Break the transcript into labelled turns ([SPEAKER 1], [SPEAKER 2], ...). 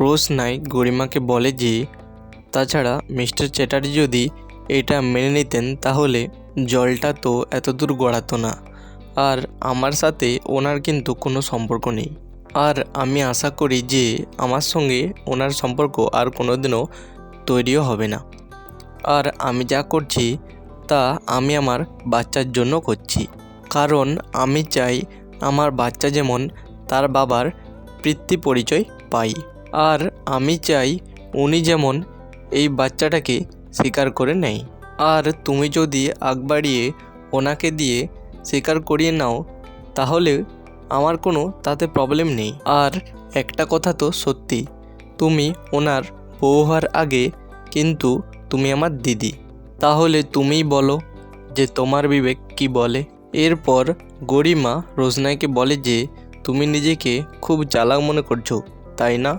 [SPEAKER 1] রোজ night গরিমাকে বলে যে, তাছাড়া মিস্টার চ্যাটার্জি যদি এটা মেনে নিতেন, তাহলে জলটা তো এত দূর গড়াতো না। আর আমার সাথে ওনার কিন্তু কোনো সম্পর্ক নেই। আর আমি আশা করি যে, আমার সঙ্গে ওনার সম্পর্ক আর কোনো দিনও তৈরিও হবে না। আর আমি যা করছি, তা আমি আমার বাচ্চার জন্য করছি। কারণ আমি চাই আমার বাচ্চা যেমন তার বাবার পিতৃ পরিচয় পাই। আর আমি চাই উনি যেমন এই বাচ্চাটাকে স্বীকার করে নেয়। আর তুমি যদি আগ বাড়িয়ে ওনাকে দিয়ে স্বীকার করিয়ে নাও, তাহলে আমার কোনো তাতে প্রবলেম নেই। আর একটা কথা তো সত্যি, তুমি ওনার বউ হওয়ার আগে কিন্তু তুমি আমার দিদি। তাহলে তুমিই বলো যে তোমার বিবেক কি বলে। এরপর গরিমা রোজনাইকে বলে যে, তুমি নিজেকে খুব চালাক মনে করছ, তাই না?